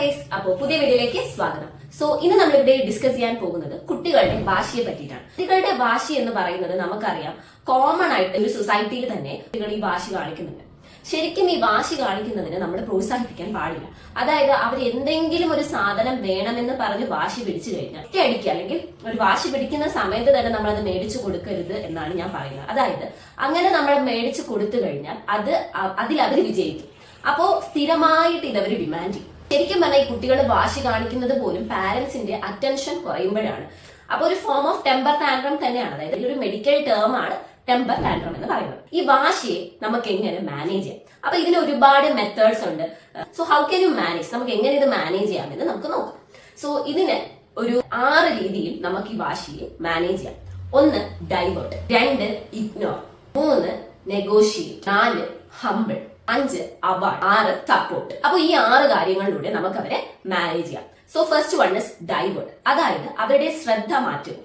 Guys അപ്പോ പുതിയ വീഡിയോയിലേക്ക് സ്വാഗതം. സോ ഇന്ന് നമ്മളിവിടെ ഡിസ്കസ് ചെയ്യാൻ പോകുന്നത് കുട്ടികളുടെ ഭാഷയെ പറ്റിയിട്ടാണ്. കുട്ടികളുടെ ഭാഷ എന്ന് പറയുന്നത് നമുക്കറിയാം കോമൺ ആയിട്ട് ഒരു സൊസൈറ്റിയിൽ തന്നെ കുട്ടികൾ ഈ ഭാഷ കാണിക്കുന്നുണ്ട്. ശരിക്കും ഈ ഭാഷ കാണിക്കുന്നതിന് നമ്മൾ പ്രോത്സാഹിപ്പിക്കാൻ പാടില്ല. അതായത് അവർ എന്തെങ്കിലും ഒരു സാധനം വേണമെന്ന് പറഞ്ഞ് വാശി പിടിച്ചു കഴിഞ്ഞാൽ അടിക്കുക അല്ലെങ്കിൽ ഒരു വാശി പിടിക്കുന്ന സമയത്ത് തന്നെ നമ്മൾ അത് മേടിച്ചു കൊടുക്കരുത് എന്നാണ് ഞാൻ പറയുന്നത്. അതായത് അങ്ങനെ നമ്മൾ മേടിച്ചു കൊടുത്തു കഴിഞ്ഞാൽ അത് അതിൽ അവർ വിജയിക്കും. അപ്പോ സ്ഥിരമായിട്ട് ഇതവർ ഡിമാൻഡ് ചെയ്യും. ശരിക്കും പറഞ്ഞാൽ ഈ കുട്ടികൾ വാശി കാണിക്കുന്നത് പോലും പാരന്റ്സിന്റെ അറ്റൻഷൻ കുറയുമ്പോഴാണ്. അപ്പൊ ഒരു ഫോം ഓഫ് ടെമ്പർ ടാൻഡ്രം തന്നെയാണ്. അതായത് ഒരു മെഡിക്കൽ ടേം ആണ് ടെമ്പർ ടാൻഡ്രം എന്ന് പറയുന്നത്. ഈ വാശിയെ നമുക്ക് എങ്ങനെ മാനേജ് ചെയ്യാം? അപ്പൊ ഇതിന് ഒരുപാട് മെത്തേഡ്സ് ഉണ്ട്. So how can you manage നമുക്ക് എങ്ങനെ ഇത് മാനേജ് ചെയ്യാമെന്ന് നമുക്ക് നോക്കാം. സോ ഇതിന് ഒരു ആറ് രീതിയിൽ നമുക്ക് ഈ വാശിയെ മാനേജ് ചെയ്യാം. ഒന്ന് ഡൈവേർട്ട് രണ്ട് ഇഗ്നോർ മൂന്ന് നെഗോഷിയേറ്റ് നാല് ഹംബിൾ അഞ്ച് അവാർഡ് ആറ് സപ്പോർട്ട് അപ്പൊ ഈ ആറ് കാര്യങ്ങളിലൂടെ നമുക്ക് അവരെ മാനേജ് ചെയ്യാം. So first one is divert അതായത് അവരുടെ ശ്രദ്ധ മാറ്റുക.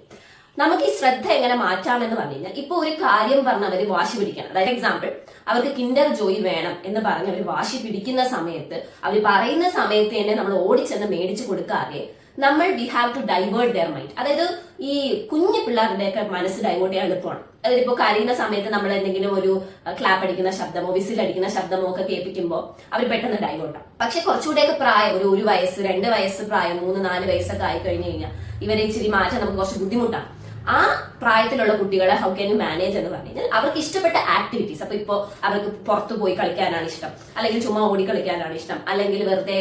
നമുക്ക് ഈ ശ്രദ്ധ എങ്ങനെ മാറ്റാമെന്ന് പറഞ്ഞു കഴിഞ്ഞാൽ ഇപ്പൊ ഒരു കാര്യം പറഞ്ഞ് അവർ വാശി പിടിക്കണം. അതായത് എക്സാമ്പിൾ അവർക്ക് കിൻഡർ ജോയി വേണം എന്ന് പറഞ്ഞ് അവർ വാശി പിടിക്കുന്ന സമയത്ത് അവർ പറയുന്ന സമയത്ത് തന്നെ നമ്മൾ ഓടിച്ചെന്ന് മേടിച്ചു കൊടുക്കാതെ നമ്മൾ we have to divert their mind അതായത് ഈ കുഞ്ഞു പിള്ളേരുടെയൊക്കെ മനസ്സ് ഡൈവേർട്ട് ചെയ്യാൻ എളുപ്പമാണ്. അതായത് ഇപ്പോൾ കരയുന്ന സമയത്ത് നമ്മൾ എന്തെങ്കിലും ഒരു ക്ലാപ്പ് അടിക്കുന്ന ശബ്ദമോ വിസിൽ അടിക്കുന്ന ശബ്ദമോ ഒക്കെ കേൾപ്പിക്കുമ്പോൾ അവർ പെട്ടെന്ന് ഡൈവേർട്ട് ആവും. പക്ഷെ കുറച്ചുകൂടെയൊക്കെ പ്രായം ഒരു ഒരു വയസ്സ് രണ്ട് വയസ്സ് പ്രായം മൂന്ന് നാല് വയസ്സൊക്കെ ആയി കഴിഞ്ഞു കഴിഞ്ഞാൽ ഇവരെ ഇച്ചിരി മാറ്റാൻ നമുക്ക് കുറച്ച് ബുദ്ധിമുട്ടാണ്. ആ പ്രായത്തിലുള്ള കുട്ടികളെ ഹൗ ക്യാൻ യു മാനേജ് എന്ന് പറഞ്ഞു കഴിഞ്ഞാൽ അവർക്ക് ഇഷ്ടപ്പെട്ട ആക്ടിവിറ്റീസ് അപ്പൊ ഇപ്പോ അവർക്ക് പുറത്തു പോയി കളിക്കാനാണ് ഇഷ്ടം. അല്ലെങ്കിൽ ചുമ്മാ ഓടി കളിക്കാനാണ് ഇഷ്ടം. അല്ലെങ്കിൽ വെറുതെ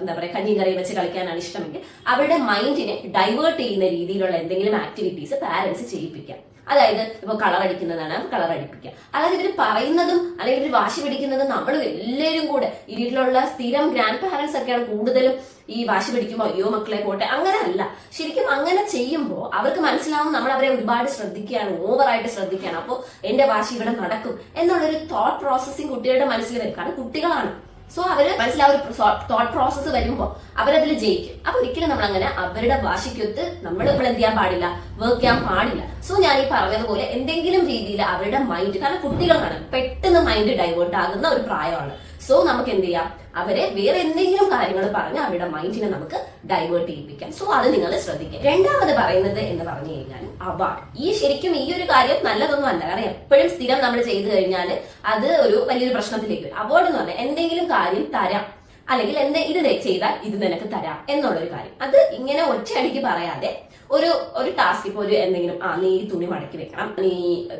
എന്താ പറയുക കഞ്ഞി കറി വെച്ച് കളിക്കാനാണ് ഇഷ്ടമെങ്കിൽ അവരുടെ മൈൻഡിനെ ഡൈവേർട്ട് ചെയ്യുന്ന രീതിയിലുള്ള എന്തെങ്കിലും ആക്ടിവിറ്റീസ് പാരന്റ്സ് ചെയ്യിപ്പിക്കാം അതായത് ഇപ്പൊ കളർ അടിക്കുന്നതാണ് കളർ അടിപ്പിക്കുക. അതായത് ഇവർ പറയുന്നതും അല്ലെങ്കിൽ ഇവർ വാശി പിടിക്കുന്നതും നമ്മൾ എല്ലാവരും കൂടെ ഈ വീട്ടിലുള്ള സ്ഥിരം ഗ്രാൻഡ് പാരന്റ്സ് ഒക്കെയാണ് കൂടുതലും ഈ വാശി പിടിക്കുമ്പോൾ അയ്യോ മക്കളെ പോട്ടെ അങ്ങനെ അല്ല ശരിക്കും അങ്ങനെ ചെയ്യുമ്പോൾ അവർക്ക് മനസ്സിലാവും നമ്മൾ അവരെ ഒരുപാട് ശ്രദ്ധിക്കുകയാണ് ഓവറായിട്ട് ശ്രദ്ധിക്കുകയാണ്. അപ്പോൾ എന്റെ വാശി ഇവിടെ നടക്കും എന്നുള്ളൊരു തോട്ട് പ്രോസസ്സിങ് കുട്ടികളുടെ മനസ്സിൽ വരും. കാരണം കുട്ടികളാണ്. സോ അവർ മനസ്സിലാവും ഒരു തോട്ട് പ്രോസസ്സ് വരുമ്പോൾ അവരതിൽ ജയിക്കും. അപ്പൊ ഒരിക്കലും നമ്മൾ അങ്ങനെ അവരുടെ വാശിക്കൊത്ത് നമ്മൾ ഇപ്പോൾ എന്ത് ചെയ്യാൻ പാടില്ല വർക്ക് ചെയ്യാൻ പാടില്ല. സോ ഞാൻ ഈ പറഞ്ഞതുപോലെ എന്തെങ്കിലും രീതിയിൽ അവരുടെ മൈൻഡ് കാരണം കുട്ടികളാണ് പെട്ടെന്ന് മൈൻഡ് ഡൈവേർട്ട് ആകുന്ന ഒരു പ്രായമാണ്. സോ നമുക്ക് എന്ത് ചെയ്യാം അവരെ വേറെ എന്തെങ്കിലും കാര്യങ്ങൾ പറഞ്ഞ് അവരുടെ മൈൻഡിനെ നമുക്ക് ഡൈവേർട്ട് ചെയ്യിപ്പിക്കാം. സോ അത് നിങ്ങൾ ശ്രദ്ധിക്കുക രണ്ടാമത് പറയുന്നത് എന്ന് പറഞ്ഞു കഴിഞ്ഞാൽ അവാർഡ്. ഈ ശരിക്കും ഈ ഒരു കാര്യം നല്ലതൊന്നും അല്ല. കാരണം എപ്പോഴും സ്ഥിരം നമ്മൾ ചെയ്തു കഴിഞ്ഞാൽ അത് ഒരു വലിയൊരു പ്രശ്നത്തിലേക്ക് അവാർഡ് എന്ന് പറഞ്ഞാൽ എന്തെങ്കിലും കാര്യം തരാം. അല്ലെങ്കിൽ എന്ത് ഇത് ചെയ്താൽ ഇത് നിനക്ക് തരാം എന്നുള്ളൊരു കാര്യം. അത് ഇങ്ങനെ ഒറ്റയടിക്ക് പറയാതെ ഒരു ഒരു ടാസ്ക് ഇപ്പോൾ ഒരു എന്തെങ്കിലും ആ നീ ഈ തുണി മടക്കി വെക്കണം നീ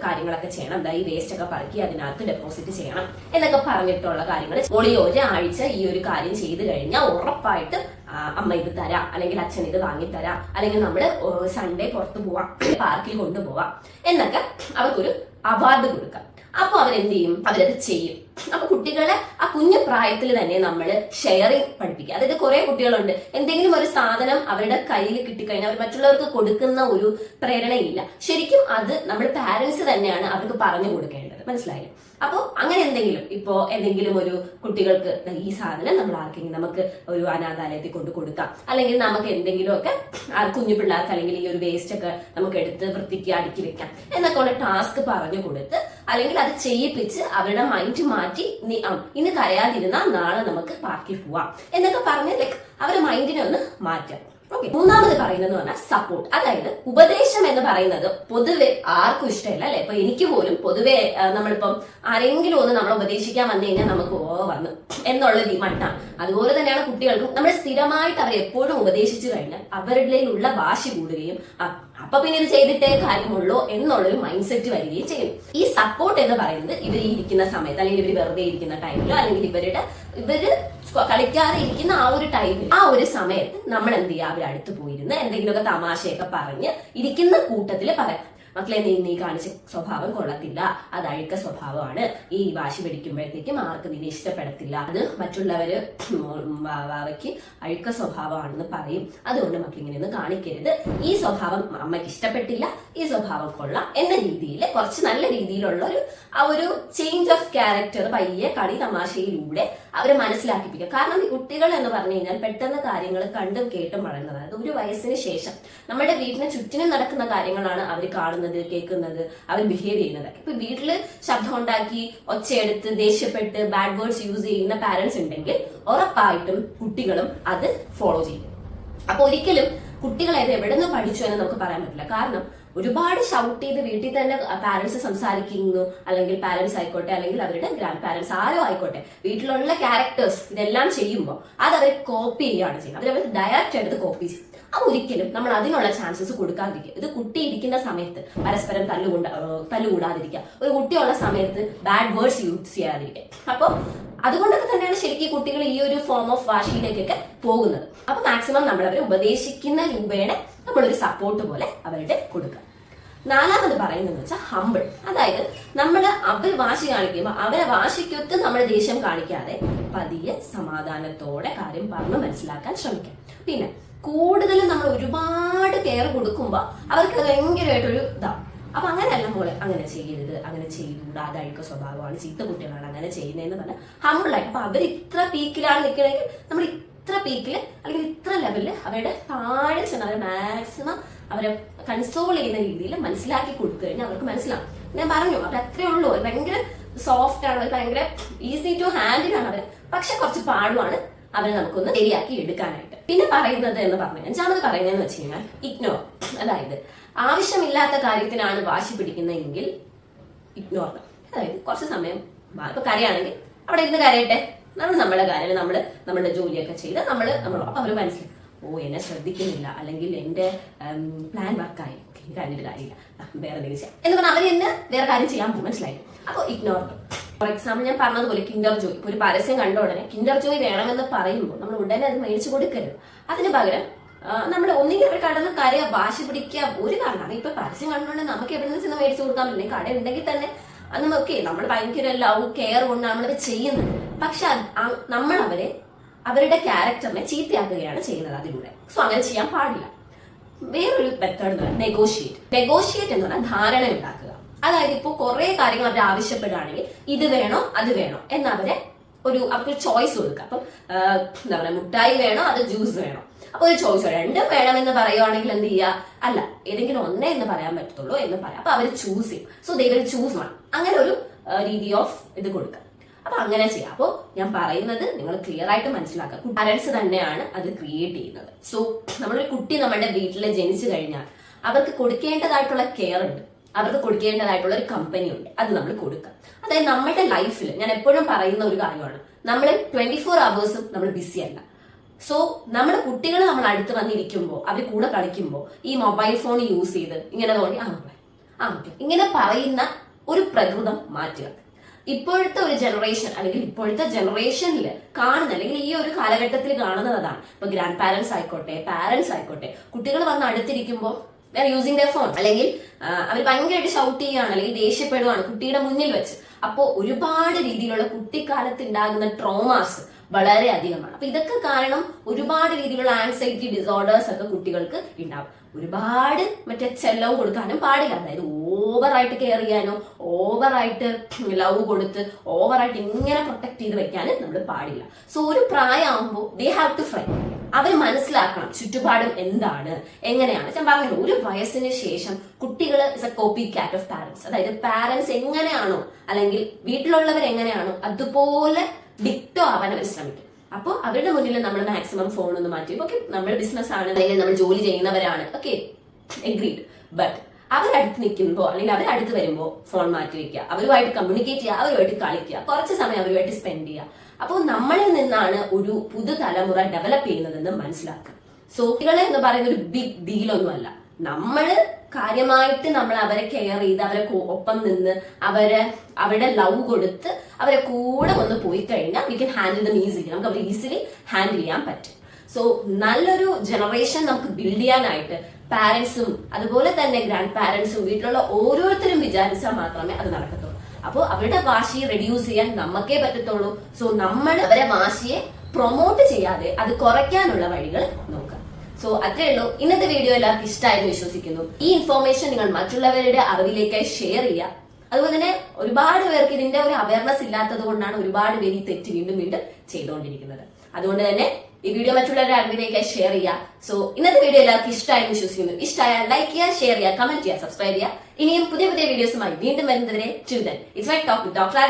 കാര്യങ്ങളൊക്കെ ചെയ്യണം ഈ വേസ്റ്റ് ഒക്കെ പറക്കി അതിനകത്ത് ഡെപ്പോസിറ്റ് ചെയ്യണം എന്നൊക്കെ പറഞ്ഞിട്ടുള്ള കാര്യങ്ങൾ. മോളി ഒരാഴ്ച ഈ ഒരു കാര്യം ചെയ്തു കഴിഞ്ഞാൽ ഉറപ്പായിട്ട് അമ്മ ഇത് തരാം അല്ലെങ്കിൽ അച്ഛൻ ഇത് വാങ്ങിത്തരാം അല്ലെങ്കിൽ നമ്മൾ സൺഡേ പുറത്ത് പോവാം പാർക്കിൽ കൊണ്ടുപോവാം എന്നൊക്കെ അവർക്കൊരു അവാർഡ് കൊടുക്കാം. അപ്പൊ അവരെന്ത് ചെയ്യും? അവരത് ചെയ്യും. അപ്പൊ കുട്ടികളെ ആ കുഞ്ഞു പ്രായത്തിൽ തന്നെ നമ്മൾ ഷെയറിങ് പഠിപ്പിക്കുക. അതായത് കുറെ കുട്ടികളുണ്ട്. എന്തെങ്കിലും ഒരു സാധനം അവരുടെ കയ്യിൽ കിട്ടിക്കഴിഞ്ഞാൽ അവർ മറ്റുള്ളവർക്ക് കൊടുക്കുന്ന ഒരു പ്രേരണയില്ല. ശരിക്കും അത് നമ്മൾ പാരന്റ്സ് തന്നെയാണ് അവർക്ക് പറഞ്ഞു കൊടുക്കേണ്ടത്. മനസ്സിലായില്ലേ? അപ്പോൾ അങ്ങനെ എന്തെങ്കിലും ഇപ്പോ എന്തെങ്കിലും ഒരു കുട്ടികൾക്ക് ഈ സാധനം നമ്മൾ ആർക്കെങ്കിലും നമുക്ക് ഒരു അനാഥാലയത്തിൽ കൊണ്ട് കൊടുക്കാം. അല്ലെങ്കിൽ നമുക്ക് എന്തെങ്കിലുമൊക്കെ ആ കുഞ്ഞു പിള്ളേർക്ക് അല്ലെങ്കിൽ ഈ ഒരു വേസ്റ്റ് ഒക്കെ നമുക്ക് എടുത്ത് വൃത്തിക്ക് അടുക്കി വെക്കാം. എന്നൊക്കെ ഉള്ള ടാസ്ക് പറഞ്ഞു കൊടുത്ത് അല്ലെങ്കിൽ അത് ചെയ്യിപ്പിച്ച് അവരുടെ മൈൻഡ് മാറ്റി നീ- ആ, ഇന്ന് കരയാതിരുന്നാൽ നാളെ നമുക്ക് പാർക്കിൽ പോവാം. എന്നൊക്കെ പറഞ്ഞ് ലൈക്ക് അവരുടെ മൈൻഡിനെ ഒന്ന് മാറ്റാം. ഓക്കെ മൂന്നാമത് പറയുന്നത് പറഞ്ഞാൽ സപ്പോർട്ട് അതായത് ഉപദേശം എന്ന് പറയുന്നത് പൊതുവെ ആർക്കും ഇഷ്ടമല്ല അല്ലെ? ഇപ്പൊ എനിക്ക് പോലും പൊതുവെ നമ്മളിപ്പം ആരെങ്കിലും ഒന്ന് നമ്മളെ ഉപദേശിക്കാൻ വന്നു കഴിഞ്ഞാൽ നമുക്ക് ഓ വന്നു. എന്നുള്ള മട്ടാണ്. അതുപോലെ തന്നെയാണ് കുട്ടികൾക്കും നമ്മൾ സ്ഥിരമായിട്ട് അവരെ എപ്പോഴും ഉപദേശിച്ചു കഴിഞ്ഞാൽ അവരുടെയിലുള്ള വാശി കൂടുകയും അപ്പൊ പിന്നെ ഇത് ചെയ്തിട്ടേ കാര്യമുള്ളൂ എന്നുള്ളൊരു മൈൻഡ് സെറ്റ് വരികയും ചെയ്യും. ഈ സപ്പോർട്ട് എന്ന് പറയുന്നത് ഇവർ ഇരിക്കുന്ന സമയത്ത് അല്ലെങ്കിൽ ഇവർ വെറുതെ ഇരിക്കുന്ന ടൈമിലോ അല്ലെങ്കിൽ ഇവരുടെ ഇവർ കളിക്കാതെ ഇരിക്കുന്ന ആ ഒരു ടൈമിൽ ആ ഒരു സമയത്ത് നമ്മൾ എന്ത് ചെയ്യുക? അവരടുത്ത് പോയിരുന്ന് എന്തെങ്കിലുമൊക്കെ തമാശയൊക്കെ പറഞ്ഞ് ഇരിക്കുന്ന കൂട്ടത്തിൽ പറയാം മക്കളെ നീ നീ കാണിച്ച സ്വഭാവം കൊള്ളത്തില്ല. അത് അഴുക്ക സ്വഭാവമാണ്. ഈ വാശി പിടിക്കുമ്പോഴത്തേക്കും ആർക്ക് നിന്നെ ഇഷ്ടപ്പെടത്തില്ല. അത് മറ്റുള്ളവര് വാവയ്ക്ക് അഴുക്ക സ്വഭാവമാണെന്ന് പറയും. അതുകൊണ്ട് മക്കൾ ഇങ്ങനെയൊന്നും കാണിക്കരുത്. ഈ സ്വഭാവം അമ്മയ്ക്ക് ഇഷ്ടപ്പെട്ടില്ല. ഈ സ്വഭാവം കൊള്ളാം എന്ന രീതിയിൽ കുറച്ച് നല്ല രീതിയിലുള്ള ഒരു ആ ഒരു ചേഞ്ച് ഓഫ് ക്യാരക്ടർ പയ്യെ കളി തമാശയിലൂടെ അവരെ മനസ്സിലാക്കിപ്പിക്കുക. കാരണം കുട്ടികൾ എന്ന് പറഞ്ഞു കഴിഞ്ഞാൽ പെട്ടെന്ന് കാര്യങ്ങൾ കണ്ടും കേട്ടും വളരുന്നത് അതായത് ഒരു വയസ്സിന് ശേഷം. നമ്മുടെ വീടിന് ചുറ്റിനും നടക്കുന്ന കാര്യങ്ങളാണ് അവർ കാണുന്നത്. കാണുന്നത് കേൾക്കുന്നത് അവർ ബിഹേവ് ചെയ്യുന്നതൊക്കെ. ഇപ്പൊ വീട്ടിൽ ശബ്ദം ഉണ്ടാക്കി ഒച്ചയെടുത്ത് ദേഷ്യപ്പെട്ട് ബാഡ് വേർഡ്സ് യൂസ് ചെയ്യുന്ന പാരന്റ്സ് ഉണ്ടെങ്കിൽ ഉറപ്പായിട്ടും കുട്ടികളും അത് ഫോളോ ചെയ്യും. അപ്പൊ ഒരിക്കലും കുട്ടികൾ എവിടെ നിന്ന് പഠിച്ചു എന്ന് നമുക്ക് പറയാൻ പറ്റില്ല. കാരണം ഒരുപാട് ഷൗട്ട് ചെയ്ത് വീട്ടിൽ തന്നെ പാരന്റ്സ് സംസാരിക്കുന്നു. അല്ലെങ്കിൽ പാരന്റ്സ് ആയിക്കോട്ടെ അല്ലെങ്കിൽ അവരുടെ ഗ്രാൻഡ് പാരന്റ്സ് ആരോ ആയിക്കോട്ടെ. വീട്ടിലുള്ള ക്യാരക്ടേഴ്സ് ഇതെല്ലാം ചെയ്യുമ്പോൾ അത് അവർ കോപ്പി ചെയ്യുകയാണ് ചെയ്യുന്നത്. അവരവർ ഡയറക്റ്റ് എടുത്ത് കോപ്പി ചെയ്യും. അപ്പൊ ഒരിക്കലും നമ്മൾ അതിനുള്ള ചാൻസസ് കൊടുക്കാതിരിക്കുക. ഇത് കുട്ടി ഇരിക്കുന്ന സമയത്ത് പരസ്പരം തല്ലുകൊണ്ട തല്ലുകൂടാതിരിക്കുക. ഒരു കുട്ടിയുള്ള സമയത്ത് ബാഡ് വേർഡ്സ് യൂസ് ചെയ്യാതിരിക്കുക. അപ്പൊ അതുകൊണ്ടൊക്കെ തന്നെയാണ് ശരിക്കും കുട്ടികൾ ഈ ഒരു ഫോം ഓഫ് വാശിയിലേക്കൊക്കെ പോകുന്നത്. അപ്പൊ മാക്സിമം നമ്മൾ അവരെ ഉപദേശിക്കുന്ന രൂപേണ നമ്മളൊരു സപ്പോർട്ട് പോലെ അവരുടെ കൊടുക്കുക നാലാമത് പറയുന്നത് വെച്ചാൽ ഹമ്പിൾ അതായത് നമ്മൾ അവർ വാശി കാണിക്കുമ്പോൾ അവരെ വാശിക്കൊത്ത് നമ്മൾ ദേഷ്യം കാണിക്കാതെ പതിയെ സമാധാനത്തോടെ കാര്യം പറഞ്ഞ് മനസ്സിലാക്കാൻ ശ്രമിക്കാം. പിന്നെ കൂടുതലും നമ്മൾ ഒരുപാട് കെയർ കൊടുക്കുമ്പോൾ അവർക്ക് ഭയങ്കരമായിട്ടൊരു ഇതാവും അപ്പൊ അങ്ങനെയല്ല മോളെ അങ്ങനെ ചെയ്യരുത് അങ്ങനെ ചെയ്തുകൂടാ അതായിരിക്കും സ്വഭാവമാണ്. ചീത്ത കുട്ടികളാണ് അങ്ങനെ ചെയ്യുന്നതെന്ന് പറഞ്ഞാൽ ഹമ്പിളായിട്ട് അപ്പൊ അവർ ഇത്ര പീക്കിലാണ് നിൽക്കണമെങ്കിൽ നമ്മൾ ഇത്ര പീക്കിൽ അല്ലെങ്കിൽ ഇത്ര ലെവലിൽ അവരുടെ താഴെ ചെന്ന് അവരെ മാക്സിമം അവരെ കൺസോൾ ചെയ്യുന്ന രീതിയിൽ മനസ്സിലാക്കി കൊടുത്തു കഴിഞ്ഞാൽ അവർക്ക് മനസ്സിലാവും. ഞാൻ പറഞ്ഞു അവർ അത്രേ ഉള്ളൂ. ഭയങ്കര സോഫ്റ്റ് ആണ് ഭയങ്കര ഈസി ടു ഹാൻഡിൽ ആണ് അവർ പക്ഷെ കുറച്ച് പാടുമാണ് അവരെ നമുക്കൊന്ന് ശരിയാക്കി എടുക്കാനായിട്ട്. പിന്നെ പറയുന്നത് എന്ന് പറഞ്ഞു അഞ്ചാമത് പറയുന്നതെന്ന് വെച്ച് കഴിഞ്ഞാൽ ഇഗ്നോർ അതായത് ആവശ്യമില്ലാത്ത കാര്യത്തിനാണ് വാശി പിടിക്കുന്നതെങ്കിൽ ഇഗ്നോർ അതായത് കുറച്ച് സമയം ഇപ്പൊ കരയാണെങ്കിൽ അവിടെ ഇരുന്ന് കരയട്ടെ. നമ്മൾ നമ്മുടെ കാര്യം നമ്മൾ നമ്മുടെ ജോലിയൊക്കെ ചെയ്ത് നമ്മൾ നമ്മൾ അവർ മനസ്സിലാക്കും ഓ എന്നെ ശ്രദ്ധിക്കുന്നില്ല. അല്ലെങ്കിൽ എന്റെ പ്ലാൻ വർക്കായി ഓക്കെ കഴിഞ്ഞിട്ട് കാര്യമില്ല. വേറെ എന്തെങ്കിലും ചെയ്യാം. എന്ന് പറഞ്ഞാൽ അവർ എന്നെ വേറെ കാര്യം ചെയ്യാൻ മനസ്സിലായി? അപ്പോൾ ഇഗ്നോർ ഫോർ എക്സാമ്പിൾ ഞാൻ പറഞ്ഞതുപോലെ കിൻഡർ ജോയ് ഒരു പരസ്യം കണ്ട ഉടനെ കിൻഡർ ജോയ് വേണമെന്ന് പറയുമ്പോൾ നമ്മൾ ഉടനെ അത് മേടിച്ചു കൊടുക്കരുത്. അതിന് പകരം നമ്മൾ ഒന്നുകിൽ അവർ കടന്ന് കരയ വാശി പിടിക്കുക ഒരു കാരണം. ഇപ്പൊ പരസ്യം കണ്ടുകൊണ്ട് നമുക്ക് എവിടെ നിന്ന് ചെന്ന് മേടിച്ചു കൊടുക്കാൻ പറ്റില്ല കട ഉണ്ടെങ്കിൽ തന്നെ അത് നമുക്ക് നമ്മൾ ഭയങ്കര ലവ് കെയർ കൊണ്ട് നമ്മളത് ചെയ്യുന്നത്. പക്ഷെ നമ്മൾ അവരെ അവരുടെ ക്യാരക്ടറിനെ ചീത്തയാക്കുകയാണ് ചെയ്യുന്നത് അതിലൂടെ. സോ അങ്ങനെ ചെയ്യാൻ പാടില്ല. വേറൊരു മെത്തേഡ് എന്ന് പറയുന്നത് നെഗോഷിയേറ്റ് നെഗോഷിയേറ്റ് എന്ന് പറഞ്ഞാൽ ധാരണ ഉണ്ടാക്കുക. അതായത് ഇപ്പോൾ കുറെ കാര്യങ്ങൾ അവർ ആവശ്യപ്പെടുകയാണെങ്കിൽ ഇത് വേണോ അത് വേണോ എന്നവരെ ഒരു അവർക്ക് ചോയ്സ് കൊടുക്കുക. അപ്പം എന്താ പറയുക മുട്ടായി വേണോ അത് ജ്യൂസ് വേണോ? അപ്പൊ ഒരു ചോയ്സ് രണ്ടും വേണമെന്ന് പറയുവാണെങ്കിൽ എന്ത് ചെയ്യുക? അല്ല ഏതെങ്കിലും ഒന്നേ എന്ന് പറയാൻ പറ്റത്തുള്ളൂ എന്ന് പറയാം. അപ്പൊ അവർ ചൂസ് ചെയ്യും. So they will choose one അങ്ങനെ ഒരു രീതി ഓഫ് ഇത് കൊടുക്കുക. അപ്പൊ അങ്ങനെ ചെയ്യാം. അപ്പോ ഞാൻ പറയുന്നത് നിങ്ങൾ ക്ലിയർ ആയിട്ട് മനസ്സിലാക്കുക. പാരന്റ്സ് തന്നെയാണ് അത് ക്രിയേറ്റ് ചെയ്യുന്നത്. സോ നമ്മളൊരു കുട്ടി നമ്മുടെ വീട്ടിൽ ജനിച്ചു കഴിഞ്ഞാൽ അവർക്ക് കൊടുക്കേണ്ടതായിട്ടുള്ള കെയർ ഉണ്ട്. അവർക്ക് കൊടുക്കേണ്ടതായിട്ടുള്ള ഒരു കമ്പനി ഉണ്ട്. അത് നമ്മൾ കൊടുക്കാം അതായത് നമ്മുടെ ലൈഫിൽ ഞാൻ എപ്പോഴും പറയുന്ന ഒരു കാര്യമാണ്. നമ്മൾ ട്വന്റി ഫോർ അവേഴ്സും നമ്മൾ ബിസി അല്ല. സോ നമ്മുടെ കുട്ടികൾ നമ്മൾ അടുത്ത് വന്നിരിക്കുമ്പോൾ അവർ കൂടെ കളിക്കുമ്പോൾ ഈ മൊബൈൽ ഫോൺ യൂസ് ചെയ്ത് ഇങ്ങനെ തോന്നി ആ ആ ഇങ്ങനെ പറയുന്ന ഒരു പ്രകൃതം മാറ്റുക. ഇപ്പോഴത്തെ ഒരു ജനറേഷൻ അല്ലെങ്കിൽ ഇപ്പോഴത്തെ ജനറേഷനിൽ കാണുന്ന അല്ലെങ്കിൽ ഈ ഒരു കാലഘട്ടത്തിൽ കാണുന്നത് അതാണ് ഇപ്പൊ ഗ്രാൻഡ് പാരന്റ്സ് ആയിക്കോട്ടെ പാരന്റ്സ് ആയിക്കോട്ടെ കുട്ടികൾ വന്ന് അടുത്തിരിക്കുമ്പോൾ യൂസിങ് ദ ഫോൺ അല്ലെങ്കിൽ അവർ ഭയങ്കരമായിട്ട് ഷൗട്ട് ചെയ്യുകയാണ് അല്ലെങ്കിൽ ദേഷ്യപ്പെടുകയാണ് കുട്ടിയുടെ മുന്നിൽ വെച്ച്. അപ്പോൾ ഒരുപാട് രീതിയിലുള്ള കുട്ടിക്കാലത്ത് ഉണ്ടാകുന്ന ട്രോമാസ് വളരെ അധികമാണ് അപ്പൊ ഇതൊക്കെ കാരണം ഒരുപാട് രീതിയിലുള്ള ആൻസൈറ്റി ഡിസോർഡേഴ്സ് ഒക്കെ കുട്ടികൾക്ക് ഉണ്ടാവും. ഒരുപാട് മറ്റേ ചെലവ് കൊടുക്കാനും പാടില്ല. അതായത് ഓവറായിട്ട് കെയർ ചെയ്യാനോ ഓവറായിട്ട് ലവ് കൊടുത്ത് ഓവറായിട്ട് ഇങ്ങനെ പ്രൊട്ടക്ട് ചെയ്ത് വെക്കാനും നമ്മൾ പാടില്ല. സോ ഒരു പ്രായമാകുമ്പോൾ ദേ ഹാവ് ടു ഫ്രൈ അവർ മനസ്സിലാക്കണം ചുറ്റുപാടും എന്താണ് എങ്ങനെയാണ്. ഞാൻ പറഞ്ഞത് ഒരു വയസ്സിന് ശേഷം കുട്ടികൾ is a copycat of parents അതായത് പാരന്റ്സ് എങ്ങനെയാണോ അല്ലെങ്കിൽ വീട്ടിലുള്ളവർ എങ്ങനെയാണോ അതുപോലെ ഡിക്റ്റോ ആവാൻ അവർ ശ്രമിക്കും. അപ്പോൾ അവരുടെ മുന്നിൽ നമ്മൾ മാക്സിമം ഫോൺ ഒന്ന് മാറ്റി. ഓക്കെ നമ്മൾ ബിസിനസ് ആണ് അല്ലെങ്കിൽ നമ്മൾ ജോലി ചെയ്യുന്നവരാണ്. ഓക്കെ എഗ്രീഡ് ബട്ട് അവരടുത്ത് നിൽക്കുമ്പോൾ അല്ലെങ്കിൽ അവരടുത്ത് വരുമ്പോൾ ഫോൺ മാറ്റി വെക്കുക. അവരുമായിട്ട് കമ്മ്യൂണിക്കേറ്റ് ചെയ്യുക അവരുമായിട്ട് കളിക്കുക. കുറച്ച് സമയം അവരുമായിട്ട് സ്പെൻഡ് ചെയ്യുക. അപ്പോൾ നമ്മളിൽ നിന്നാണ് ഒരു പുതുതലമുറ ഡെവലപ്പ് ചെയ്യുന്നതെന്ന് മനസ്സിലാക്കുക. സോ കുട്ടികളെ എന്ന് പറയുന്ന ഒരു ബിഗ് ഡീലൊന്നുമല്ല നമ്മൾ കാര്യമായിട്ട് നമ്മൾ അവരെ കെയർ ചെയ്ത് അവരെ ഒപ്പം നിന്ന് അവരെ അവരുടെ ലവ് കൊടുത്ത് അവരെ കൂടെ ഒന്ന് പോയി കഴിഞ്ഞാൽ we can handle them easily നമുക്ക് അവർ ഈസിലി ഹാൻഡിൽ ചെയ്യാൻ പറ്റും. സോ നല്ലൊരു ജനറേഷൻ നമുക്ക് ബിൽഡ് ചെയ്യാനായിട്ട് പാരന്റ്സും അതുപോലെ തന്നെ ഗ്രാൻഡ് പാരന്റ്സും വീട്ടിലുള്ള ഓരോരുത്തരും വിചാരിച്ചാൽ മാത്രമേ അത് നടക്കത്തുള്ളൂ. അപ്പോൾ അവരുടെ വാശിയെ റെഡ്യൂസ് ചെയ്യാൻ നമുക്കേ പറ്റത്തുള്ളൂ. സോ നമ്മൾ അവരെ വാശിയെ പ്രൊമോട്ട് ചെയ്യാതെ അത് കുറയ്ക്കാനുള്ള വഴികൾ നോക്കാം സോ അത്രേ ഉള്ളൂ. ഇന്നത്തെ വീഡിയോ എല്ലാവർക്കും ഇഷ്ടമായെന്ന് വിശ്വസിക്കുന്നു. ഈ ഇൻഫോർമേഷൻ നിങ്ങൾ മറ്റുള്ളവരുടെ അറിവിലേക്കായി ഷെയർ ചെയ്യുക. അതുപോലെ തന്നെ ഒരുപാട് പേർക്ക് ഇതിന്റെ ഒരു അവയർനെസ് ഇല്ലാത്തത് കൊണ്ടാണ് ഒരുപാട് പേര് ഈ തെറ്റ് വീണ്ടും വീണ്ടും ചെയ്തുകൊണ്ടിരിക്കുന്നത്. അതുകൊണ്ട് തന്നെ ഈ വീഡിയോ മറ്റുള്ളവരുടെ അറിവിലേക്കായി ഷെയർ ചെയ്യുക. സോ ഇന്നത്തെ വീഡിയോ എല്ലാവർക്കും ഇഷ്ടമായി എന്ന് വിശ്വസിക്കുന്നു. ഇഷ്ടമായാൽ ലൈക്ക് ചെയ്യുക ഷെയർ ചെയ്യുക കമന്റ് ചെയ്യുക സബ്സ്ക്രൈബ് ചെയ്യുക. ഇനിയും പുതിയ പുതിയ വീഡിയോസുമായി വീണ്ടും വരുന്നതിനെ children it's my talk doctor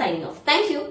signing off thank you